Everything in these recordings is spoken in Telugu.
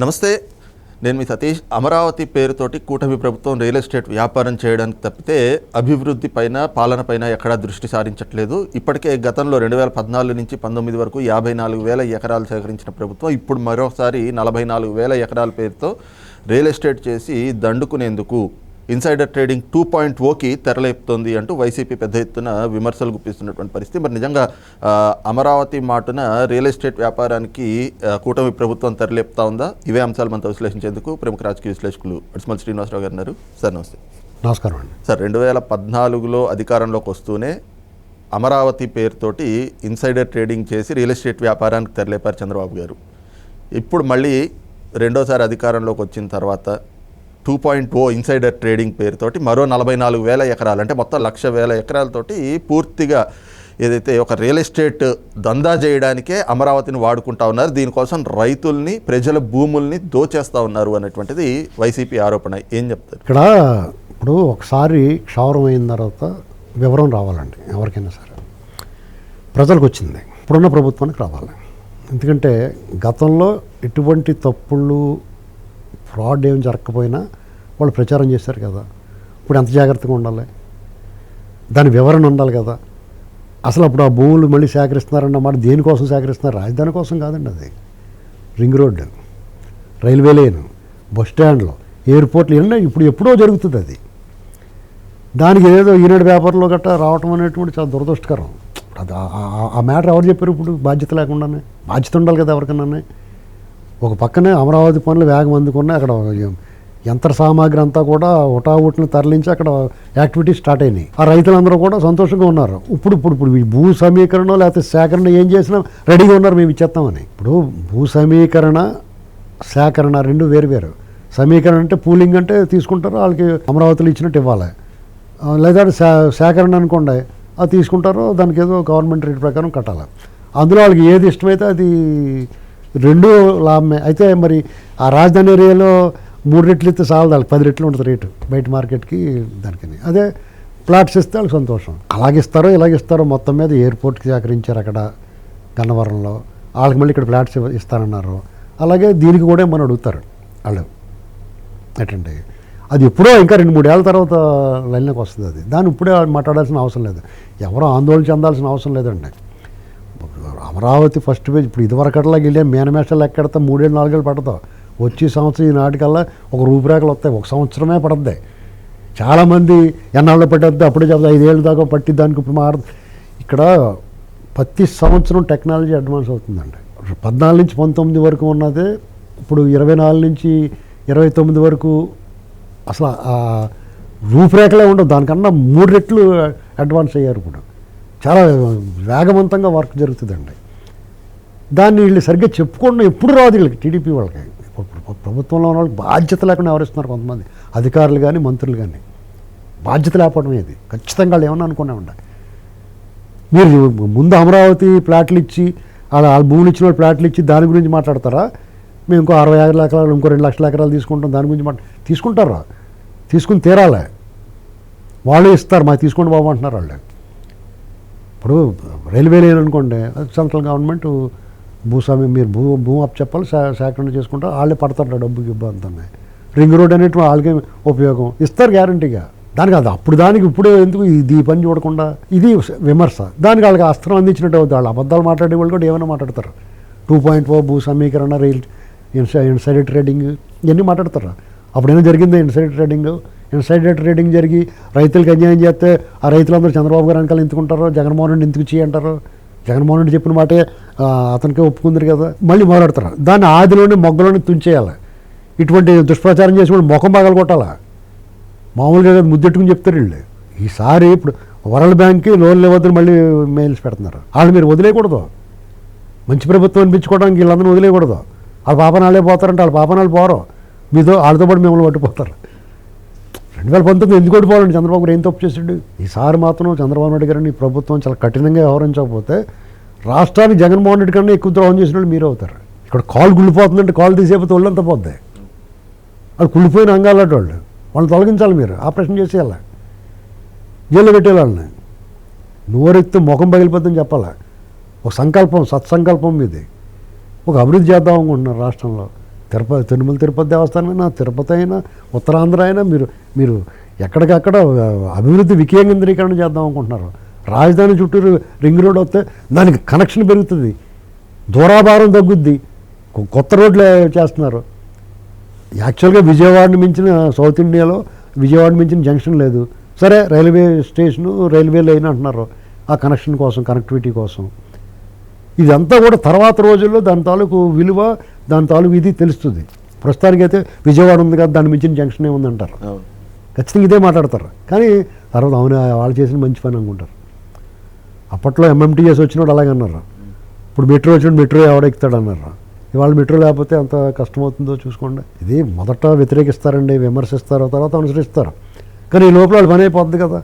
నమస్తే నేను మీ సతీష్. అమరావతి పేరుతోటి కూటమి ప్రభుత్వం రియల్ ఎస్టేట్ వ్యాపారం చేయడానికి తప్పితే అభివృద్ధి పైన పాలన పైన ఎక్కడా దృష్టి సారించట్లేదు. ఇప్పటికే గతంలో రెండు వేల పద్నాలుగు నుంచి పంతొమ్మిది వరకు యాభై నాలుగు వేల ఎకరాలు సేకరించిన ప్రభుత్వం ఇప్పుడు మరోసారి నలభై నాలుగు వేల ఎకరాల పేరుతో రియల్ ఎస్టేట్ చేసి దండుకునేందుకు ఇన్సైడర్ ట్రేడింగ్ టూ పాయింట్ ఓకి తెరలేపుతోంది అంటూ వైసీపీ పెద్ద ఎత్తున విమర్శలు గుప్పిస్తున్నటువంటి పరిస్థితి. మరి నిజంగా అమరావతి మాటున రియల్ ఎస్టేట్ వ్యాపారానికి కూటమి ప్రభుత్వం తెరలేపుతా ఉందా? ఇవే అంశాలు మనతో విశ్లేషించేందుకు ప్రముఖ రాజకీయ విశ్లేషకులు అడిసిమల్ శ్రీనివాసరావు గారు ఉన్నారు. సార్ నమస్తే. నమస్కారం అండి. సార్ రెండు వేల పద్నాలుగులో అధికారంలోకి వస్తూనే అమరావతి పేరుతోటి ఇన్సైడర్ ట్రేడింగ్ చేసి రియల్ ఎస్టేట్ వ్యాపారానికి తెరలేపారు చంద్రబాబు గారు. ఇప్పుడు మళ్ళీ రెండోసారి అధికారంలోకి వచ్చిన తర్వాత two point O insider trading పేరుతోటి మరో నలభై నాలుగు వేల ఎకరాలు అంటే మొత్తం లక్ష వేల ఎకరాలతోటి పూర్తిగా ఏదైతే ఒక రియల్ ఎస్టేట్ దందా చేయడానికే అమరావతిని వాడుకుంటా ఉన్నారు. దీనికోసం రైతుల్ని ప్రజల భూముల్ని దోచేస్తూ ఉన్నారు అనేటువంటిది వైసీపీ ఆరోపణ. ఏం చెప్తారు? ఇక్కడ ఇప్పుడు ఒకసారి క్షౌరం అయిన తర్వాత వివరం రావాలండి ఎవరికైనా సరే. ప్రజలకు వచ్చింది ఇప్పుడున్న ప్రభుత్వానికి రావాలి. ఎందుకంటే గతంలో ఎటువంటి తప్పులు ఫ్రాడ్ ఏం జరగకపోయినా వాళ్ళు ప్రచారం చేశారు కదా. ఇప్పుడు ఎంత జాగ్రత్తగా ఉండాలి? దాని వివరణ ఉండాలి కదా. అసలు అప్పుడు ఆ భూములు మళ్ళీ సేకరిస్తున్నారన్న మాట దేనికోసం సేకరిస్తున్నారు? రాజధాని కోసం కాదండి అది. Ring road railway line bus స్టాండ్లో ఎయిర్పోర్ట్లు ఇవన్నీ ఇప్పుడు ఎప్పుడో జరుగుతుంది అది. దానికి ఏదో ఈనాడు పేపర్లో గట్టా రావటం అనేటువంటి చాలా దురదృష్టకరం. అది ఆ- మ్యాటర్ ఎవరు చెప్పారు ఇప్పుడు? బాధ్యత లేకుండానే. బాధ్యత ఉండాలి కదా ఎవరికన్నానే. ఒక పక్కనే అమరావతి పనులు వేగం అందుకున్నాయి. అక్కడ యంత్ర సామాగ్రి అంతా కూడా ఉటావుటిని తరలించి అక్కడ యాక్టివిటీ స్టార్ట్ అయినాయి. ఆ రైతులందరూ కూడా సంతోషంగా ఉన్నారు. ఇప్పుడు ఇప్పుడు ఇప్పుడు భూ సమీకరణ లేకపోతే సేకరణ ఏం చేసినా రెడీగా ఉన్నారు మేము ఇచ్చేస్తామని. ఇప్పుడు భూ సమీకరణ సేకరణ రెండు వేరు వేరు. సమీకరణ అంటే పూలింగ్ అంటే తీసుకుంటారు వాళ్ళకి అమరావతిలో ఇచ్చినట్టు ఇవ్వాలి. లేదా సేకరణ అనుకోండి అది తీసుకుంటారు దానికి ఏదో గవర్నమెంట్ రేట్ ప్రకారం కట్టాలి. అందులో వాళ్ళకి ఏది ఇష్టమైతే అది రెండు లాభమే. అయితే మరి ఆ రాజధాని ఏరియాలో మూడు రెట్లు ఇస్తే చాలు వాళ్ళకి పది రెట్లు ఉంటుంది రేటు. బయట మార్కెట్కి దానికని. అదే ప్లాట్స్ ఇస్తే వాళ్ళకి సంతోషం. అలాగిస్తారో ఇలాగిస్తారో మొత్తం మీద ఎయిర్పోర్ట్కి సేకరించారు అక్కడ గన్నవరంలో. వాళ్ళకి మళ్ళీ ఇక్కడ ఫ్లాట్స్ ఇస్తానన్నారు. అలాగే దీనికి కూడా మనం అడుగుతారు వాళ్ళు. ఏంటంటే అది ఎప్పుడో ఇంకా రెండు మూడేళ్ళ తర్వాత లైన్లోకి వస్తుంది అది. దాన్ని ఇప్పుడే మాట్లాడాల్సిన అవసరం లేదు. ఎవరో ఆందోళన చెందాల్సిన అవసరం లేదండి. అమరావతి ఫస్ట్ పేజ్ ఇప్పుడు ఇదివరకట్లా వెళ్ళే మేనమేషాలు ఎక్కడతా మూడేళ్ళు నాలుగేళ్ళు పడతావు. వచ్చే సంవత్సరం ఈ నాటికల్లా ఒక రూపురేఖలు వస్తాయి. ఒక సంవత్సరమే పడద్ది. చాలామంది ఎన్నాళ్ళు పట్టద్దు అప్పుడే చెప్తా ఐదేళ్ళు దాకా పట్టి దానికి ఇప్పుడు మార ఇక్కడ ప్రతి సంవత్సరం టెక్నాలజీ అడ్వాన్స్ అవుతుందండి. పద్నాలుగు నుంచి పంతొమ్మిది వరకు ఉన్నదే ఇప్పుడు ఇరవై నాలుగు నుంచి ఇరవై తొమ్మిది వరకు అసలు రూపురేఖలే ఉండవు. దానికన్నా మూడు రెట్లు అడ్వాన్స్ అయ్యారు ఇప్పుడు. చాలా వేగవంతంగా వర్క్ జరుగుతుందండి. దాన్ని వీళ్ళు సరిగ్గా చెప్పుకోవడం ఎప్పుడు రాదు వీళ్ళకి టీడీపీ వాళ్ళకి. ప్రభుత్వంలో ఉన్న వాళ్ళకి బాధ్యత లేకుండా వ్యవహరిస్తున్నారు కొంతమంది. అధికారులు కానీ మంత్రులు కానీ బాధ్యత లేకపోవడం ఇది. ఖచ్చితంగా వాళ్ళు ఏమన్నా అనుకునే ఉండాలి. మీరు ముందు అమరావతి ప్లాట్లు ఇచ్చి వాళ్ళ వాళ్ళ భూములు ఇచ్చిన వాళ్ళు ప్లాట్లు ఇచ్చి దాని గురించి మాట్లాడతారా? మేము ఇంకో అరవై ఐదు ఎకరాలు ఇంకో రెండు లక్షల ఎకరాలు తీసుకుంటాం దాని గురించి మాట్లా తీసుకుంటారా? తీసుకుని తీరాలి. వాళ్ళే ఇస్తారు మాకు తీసుకోండి బాబు అంటున్నారు వాళ్ళు. ఇప్పుడు రైల్వే లేననుకోండి సెంట్రల్ గవర్నమెంట్ భూస్వామి మీరు భూ భూమి అప్ చెప్పాలి సేకరణ చేసుకుంటారు వాళ్ళే పడతారు డబ్బు గిబ్బు అంతా రింగ్ రోడ్ అనేటువంటి వాళ్ళకే ఉపయోగం. ఇస్తారు గ్యారంటీగా. దానికి అది అప్పుడు దానికి ఇప్పుడే ఎందుకు ఇది పని చూడకుండా? ఇది విమర్శ. దానికి వాళ్ళకి అస్త్రం అందించినట్టు అవుతుంది. వాళ్ళు అబద్ధాలు మాట్లాడే వాళ్ళు కూడా ఏమైనా మాట్లాడతారు. టూ పాయింట్ ఫోర్ భూ సమీకరణ రైల్ ఇన్సై ఇన్సైడ్ ట్రేడింగ్ ఇవన్నీ మాట్లాడతారు? అప్పుడేమో జరిగింది ఇన్సైడ్ ట్రేడింగ్. ఇన్సైడ్ ట్రేడింగ్ జరిగి రైతులకు అన్యాయం చేస్తే ఆ రైతులందరూ చంద్రబాబు గారు వెనకాల ఎందుకుంటారు జగన్మోహన్ రెడ్డి ఎందుకు చేయంటారు జగన్మోహన్ రెడ్డి చెప్పిన మాటే అతనికే ఒప్పుకుందరు కదా. మళ్ళీ మొదలెడతారు దాన్ని ఆదిలోనే మొగ్గలోనే తుంచేయాలి. ఇటువంటి దుష్ప్రచారం చేసి కూడా ముఖం పగలు కొట్టాలా మామూలుగా కాదు ముద్దెట్టుకుని చెప్తారు వీళ్ళు. ఈసారి ఇప్పుడు వరల్డ్ బ్యాంక్కి లోన్ లేవద్దని మళ్ళీ మెయిల్స్ పెడుతున్నారు. వాళ్ళు మీరు వదిలేయకూడదు. మంచి ప్రభుత్వం అనిపించుకోవడానికి వీళ్ళందరూ వదిలేయకూడదు. వాళ్ళ పాపనాళ్ళే పోతారంటే వాళ్ళ పాపనాలు పోరు. మీతో వాళ్ళతో పాటు మిమ్మల్ని పట్టుపోతారు రెండు వేల పంతొమ్మిది ఎందుకు ఓడిపోవాలండి? చంద్రబాబు గారు ఏం తప్పు చేసాడు ఈసారి మాత్రం చంద్రబాబు నాయుడు గారిని ఈ ప్రభుత్వం చాలా కఠినంగా వ్యవహరించకపోతే రాష్ట్రానికి జగన్మోహన్ రెడ్డి కన్నా ఎక్కువ ద్రోహం చేసిన వాళ్ళు మీరు అవుతారు. ఇక్కడ కాలు గుళ్ళిపోతుందంటే కాలు తీసేపోతే ఒళ్ళంతా పోద్ది. వాళ్ళు కుళ్ళిపోయిన అంగాలట వాళ్ళు. వాళ్ళని తొలగించాలి మీరు. ఆపరేషన్ చేసేయాలి. జైల్లో పెట్టేయాలి వాళ్ళని. నోరెత్తి ముఖం పగిలిపోతుందని చెప్పాలి? ఒక సంకల్పం సత్సంకల్పం మీది. ఒక అభివృద్ధి చేద్దాం అనుకుంటున్నారు రాష్ట్రంలో. తిరుపతి తిరుమల తిరుపతి దేవస్థానం అయినా తిరుపతి అయినా ఉత్తరాంధ్ర అయినా మీరు మీరు ఎక్కడికక్కడ అభివృద్ధి వికేంద్రీకరణ చేద్దాం అనుకుంటున్నారు. రాజధాని చుట్టూరు రింగ్ రోడ్ వస్తే దానికి కనెక్షన్ పెరుగుతుంది. దూరాభారం తగ్గుద్ది. కొత్త రోడ్లు చేస్తున్నారు. యాక్చువల్గా విజయవాడని మించిన సౌత్ ఇండియాలో విజయవాడని మించిన జంక్షన్ లేదు. సరే రైల్వే స్టేషను రైల్వే లైన్ అంటున్నారు. ఆ కనెక్షన్ కోసం కనెక్టివిటీ కోసం. ఇదంతా కూడా తర్వాత రోజుల్లో దాని తాలూకు విలువ దాని తాలూకు ఇది తెలుస్తుంది. ప్రస్తుతానికైతే విజయవాడ ఉంది కదా దాని మించిన జంక్షన్ ఏముంది అంటారు అవును. ఖచ్చితంగా ఇదే మాట్లాడతారు. కానీ తర్వాత అవును వాళ్ళు చేసిన మంచి పని అనుకుంటారు. అప్పట్లో ఎంఎంటీఎస్ వచ్చినప్పుడు అలాగన్నారా అన్నారు? ఇప్పుడు మెట్రో వచ్చినప్పుడు మెట్రో ఎవడెక్కుతాడు అన్నారు? ఇవాళ మెట్రో లేకపోతే అంత కష్టమవుతుందో చూసుకోండి. ఇది మొదట వ్యతిరేకిస్తారండి విమర్శిస్తారు తర్వాత అనుసరిస్తారు. కానీ ఈ లోపల వాళ్ళు పని అయిపోద్ది కదా.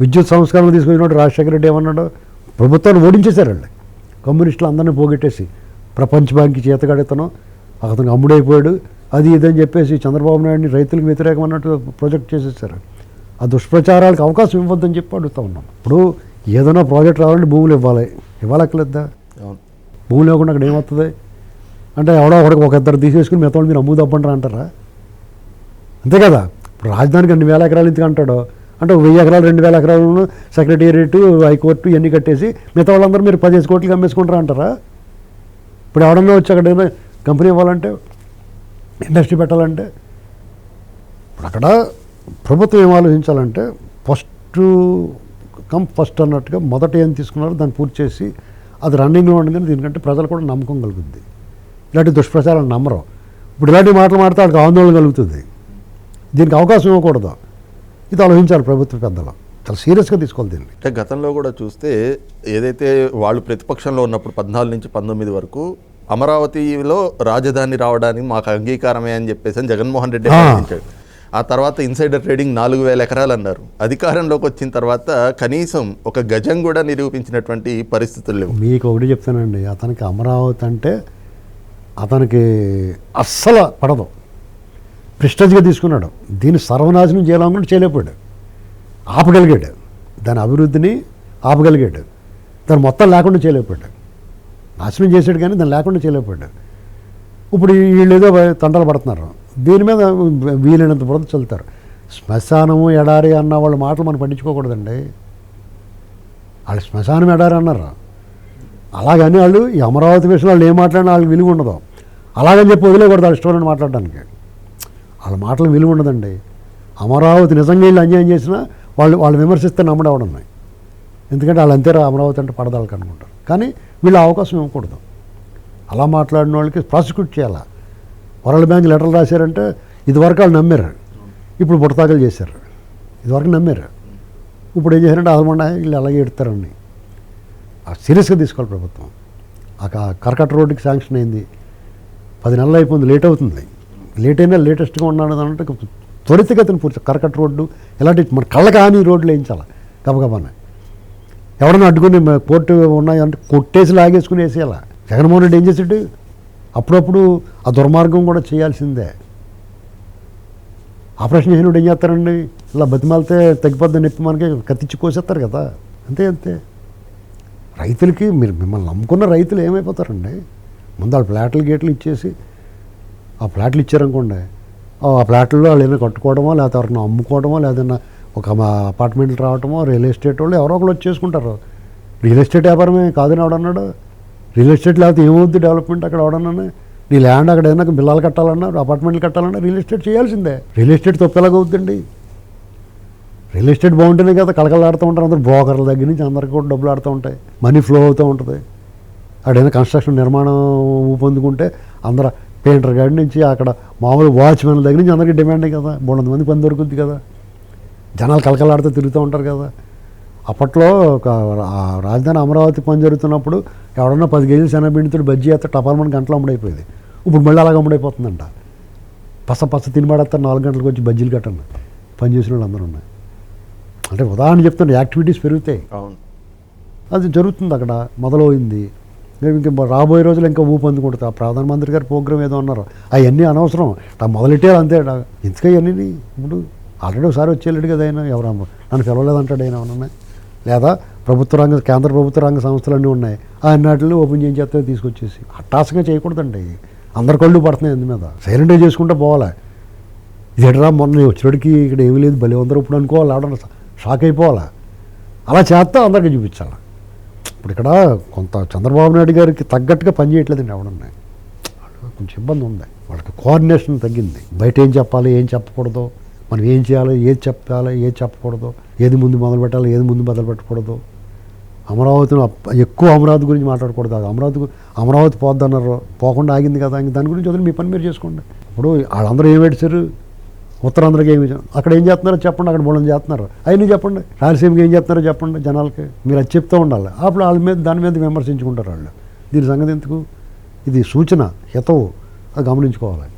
విద్యుత్ సంస్కరణలు తీసుకొచ్చినప్పుడు రాజశేఖర రెడ్డి ఏమన్నాడు? ప్రభుత్వాన్ని ఓడించేశారండి కమ్యూనిస్టులు అందరినీ పోగొట్టేసి ప్రపంచ బ్యాంక్కి చేతగాడితను అతను అమ్ముడైపోయాడు. అది ఇదని చెప్పేసి చంద్రబాబు నాయుడిని రైతులకు వ్యతిరేకం అన్నట్టు ప్రొజెక్ట్ చేసేసారు. ఆ దుష్ప్రచారాలకు అవకాశం ఇవ్వద్దని చెప్పి అడుగుతా ఉన్నాం. ఇప్పుడు ఏదైనా ప్రాజెక్ట్ రావాలంటే భూములు ఇవ్వాలి. ఇవ్వాలక్కలేద్దా అవును. భూమి లేకుండా అక్కడ ఏమవుతుంది? అంటే ఎవడో ఒకడికి ఒక ఇద్దరు తీసేసుకుని మిగతా మీరు అమ్ము తప్పంటారా అంటారా? అంతే కదా? ఇప్పుడు రాజధానికి అన్ని వేల ఎకరాలు ఇంతకు అంటాడు? అంటే వెయ్యి ఎకరాలు రెండు వేల ఎకరాలను సెక్రటేరియట్ హైకోర్టు ఇవన్నీ కట్టేసి మిగతా వాళ్ళందరూ మీరు పదిహేను కోట్లకి అమ్మేసుకుంటారా అంటారా? ఇప్పుడు ఎవడన్నా వచ్చి అక్కడ ఏదైనా కంపెనీ ఇవ్వాలంటే ఇండస్ట్రీ పెట్టాలంటే ఇప్పుడు అక్కడ ప్రభుత్వం ఏం ఆలోచించాలంటే ఫస్ట్ కమ్ ఫస్ట్ అన్నట్టుగా మొదట ఏం తీసుకున్నారో దాన్ని పూర్తి చేసి అది రన్నింగ్లో ఉండగానే దీనికంటే ప్రజలు కూడా నమ్మకం కలుగుద్ది. ఇలాంటి దుష్ప్రచారాలు నమ్మరు. ఇప్పుడు ఇలాంటి మాటలు మాడితే వాళ్ళకి ఆందోళన కలుగుతుంది. దీనికి అవకాశం ఇవ్వకూడదు. ఇది ఆలోచించాలి ప్రభుత్వ పెద్దలు. చాలా సీరియస్గా తీసుకోవాలి దీన్ని. అంటే గతంలో కూడా చూస్తే ఏదైతే వాళ్ళు ప్రతిపక్షంలో ఉన్నప్పుడు పద్నాలుగు నుంచి పంతొమ్మిది వరకు అమరావతిలో రాజధాని రావడానికి మాకు అంగీకారమే అని చెప్పేసి జగన్మోహన్ రెడ్డి ఆ. తర్వాత ఇన్సైడర్ ట్రేడింగ్ నాలుగు వేల ఎకరాలు అన్నారు. అధికారంలోకి వచ్చిన తర్వాత కనీసం ఒక గజం కూడా నిరూపించినటువంటి పరిస్థితులు లేవు. మీకు ఒకటి చెప్తానండి. అతనికి అమరావతి అంటే అతనికి అస్సలు పడదు. ప్రిస్టజ్గా తీసుకున్నాడు. దీన్ని సర్వనాశనం చేయాలనుకుంటే చేయలేకపోయాడు. ఆపగలిగాడు. దాని అభివృద్ధిని ఆపగలిగాడు. దాన్ని మొత్తం లేకుండా చేయలేకపోయాడు. నాశనం చేశాడు కానీ దాన్ని లేకుండా చేయలేకపోయాడు. ఇప్పుడు వీళ్ళు ఏదో తంటలు పడుతున్నారు. దీని మీద వీలైనంత బురద చల్లుతారు. శ్మశానము ఎడారి అన్న వాళ్ళ మాటలు మనం పండించుకోకూడదండి. వాళ్ళు శ్మశానం ఎడారి అన్నారు? అలాగని వాళ్ళు ఈ అమరావతి విషయంలో వాళ్ళు ఏం మాట్లాడినా వాళ్ళకి విలువ ఉండదు. అలాగని చెప్పి వదిలేకూడదు వాళ్ళ స్టోరీని మాట్లాడడానికి. వాళ్ళ మాటలు విలువ ఉండదండి. అమరావతి నిజంగా వీళ్ళు అన్యాయం చేసినా వాళ్ళు వాళ్ళు విమర్శిస్తే నమ్మడవడం ఎందుకంటే వాళ్ళు అంతేరా అమరావతి అంటే పడదాలకు అనుకుంటారు కానీ వీళ్ళు అవకాశం ఇవ్వకూడదు. అలా మాట్లాడిన వాళ్ళకి ప్రాసిక్యూట్ చేయాలా? వరల్డ్ బ్యాంక్ లెటర్లు రాశారంటే ఇదివరకు వాళ్ళు నమ్మారు. ఇప్పుడు బుట్టతాకలు చేశారు. ఇదివరకు నమ్మారు. ఇప్పుడు ఏం చేశారంటే అదమండ వీళ్ళు అలాగే ఎడతారండి సీరియస్గా తీసుకోవాలి ప్రభుత్వం. ఆ క- కర్కట రోడ్డుకి శాంక్షన్ అయింది. పది నెలలు అయిపోయింది లేట్ అవుతుంది. లేట్ అయినా లేటెస్ట్గా ఉన్నాడు అంటే త్వరితగతిని పూర్తి కర్కట రోడ్డు ఇలాంటి మన కళ్ళకి హాని రోడ్లు వేయించాలి? గబగబాన. ఎవడన్నా అడ్డుకుని కోర్టు ఉన్నాయంటే కొట్టేసి లాగేసుకుని వేసేయాలి? జగన్మోహన్ రెడ్డి ఏం చేసాడు అప్పుడప్పుడు ఆ దుర్మార్గం కూడా చేయాల్సిందే. ఆపరేషన్ చేసినప్పుడు ఏం చేస్తారండి? ఇలా బతిమాలితే తగ్గిపోద్దని చెప్పి మనకి కత్తిచ్చి కోసేస్తారు కదా. అంతే అంతే. రైతులకి మీరు మిమ్మల్ని నమ్ముకున్న రైతులు ఏమైపోతారండి? ముందు వాళ్ళ ఫ్లాట్లు గేట్లు ఇచ్చేసి ఆ ఫ్లాట్లు ఇచ్చారనుకోండి ఆ ఫ్లాట్లలో వాళ్ళు ఏదైనా కట్టుకోవడమో లేకపోతే ఎవరైనా అమ్ముకోవడమో లేదన్నా ఒక అపార్ట్మెంట్లు రావటమో రియల్ ఎస్టేట్ వాళ్ళు ఎవరో ఒకరు వచ్చేసుకుంటారు. రియల్ ఎస్టేట్ వ్యాపారమే కాదని ఎవడన్నాడు? రియల్ ఎస్టేట్ లేకపోతే ఏమవుద్ది డెవలప్మెంట్ అక్కడ అవడన్నా నీ ల్యాండ్ అక్కడ ఏదైనా బిల్లాలు కట్టాలన్నా అపార్ట్మెంట్లు కట్టాలన్నా రియల్ ఎస్టేట్ చేయాల్సిందే. రియల్ ఎస్టేట్ తప్పు ఎలాగవుద్దండి? రియల్ ఎస్టేట్ బాగుంటేనే కదా కలకలాడుతూ ఉంటారు అందరూ. బ్రోకర్ల దగ్గర నుంచి అందరికీ కూడా డబ్బులు ఆడుతూ ఉంటాయి. మనీ ఫ్లో అవుతూ ఉంటుంది. అక్కడైనా కన్స్ట్రక్షన్ నిర్మాణం ఊపందుకుంటే అందరూ పెయింటర్ గాడి నుంచి అక్కడ మామూలు వాచ్మెన్ల దగ్గర నుంచి అందరికీ డిమాండే కదా. మూడు మంది పని దొరుకుద్ది కదా. జనాలు కలకలాడుతూ తిరుగుతూ ఉంటారు కదా. అప్పట్లో ఒక రాజధాని అమరావతి పని జరుగుతున్నప్పుడు ఎవడన్నా పది కేజీలు శనగపిండితో బజ్జీ అయితే టపాల్మని గంటలు అమ్ముడైపోయేది. ఇప్పుడు మళ్ళీ అలాగ అమ్ముడైపోతుందంట. పస పస తినిపడేస్తారు నాలుగు గంటలకు వచ్చి బజ్జీలు కట్టండి. పని చేసిన వాళ్ళు అందరూ ఉన్నాయి. అంటే ఉదాహరణ చెప్తున్నా యాక్టివిటీస్ పెరుగుతాయి. అవును. అది జరుగుతుంది అక్కడ మొదలైంది ఇంకా రాబోయే రోజులు ఇంకా ఊపందుకుంటుంది ఆ ప్రధానమంత్రి గారి ప్రోగ్రామ్ ఏదో అన్నారు. అవన్నీ అనవసరం. ఆ మొదలెట్టారు అంతే ఎందుకు అవన్నీ ఇప్పుడు ఆల్రెడీ ఒకసారి వచ్చేళ్ళడు కదా ఆయన ఎవరు నన్ను పిలవలేదంటాడు ఆయన ఏమన్నా లేదా ప్రభుత్వ రంగ కేంద్ర ప్రభుత్వ రంగ సంస్థలన్నీ ఉన్నాయి. ఆ అన్నిటిని ఓపెన్ చేయించేస్తే తీసుకొచ్చేసి. అట్టాసంగా చేయకూడదండి. అందరి కళ్ళు పడుతున్నాయి అందు మీద. సైలెంట్గా చేసుకుంటూ పోవాలి. ఇదేట్రా మొన్న వచ్చినడికి ఇక్కడ ఏమీ లేదు భలే ఉందరూ ఇప్పుడు అనుకోవాలి. ఆడ షాక్ అయిపోవాలా? అలా చేస్తా అందరికీ చూపించాలి? ఇప్పుడు ఇక్కడ కొంత చంద్రబాబు నాయుడు గారికి తగ్గట్టుగా పని చేయట్లేదండి ఎవడన్నా కొంచెం ఇబ్బంది ఉంది. వాళ్ళకి కోఆర్డినేషన్ తగ్గింది. బయట ఏం చెప్పాలి ఏం చెప్పకూడదు? మనం ఏం చేయాలి ఏది చెప్పాలి ఏది చెప్పకూడదు ఏది ముందు మొదలు పెట్టాలి ఏది ముందు మొదలు పెట్టకూడదు. అమరావతిని ఎక్కువ అమరావతి గురించి మాట్లాడకూడదు కాదు. అమరావతి అమరావతి పోద్దన్నారు పోకుండా ఆగింది కదా ఇంక దాని గురించి వదిలి మీ పని మీరు చేసుకోండి. ఇప్పుడు వాళ్ళందరూ ఏం పెట్టారు ఉత్తరాంధ్రకి ఏమి అక్కడ ఏం చేస్తున్నారో చెప్పండి అక్కడ మూలం చేస్తున్నారు. అవన్నీ చెప్పండి. రాయలసీమకి ఏం చేస్తున్నారో చెప్పండి జనాలకి. మీరు అది చెప్తూ ఉండాలి. అప్పుడు వాళ్ళ మీద దాని మీద విమర్శించుకుంటారు వాళ్ళు. దీని సంగతి ఎందుకు? ఇది సూచన హితవు. అది గమనించుకోవాలి.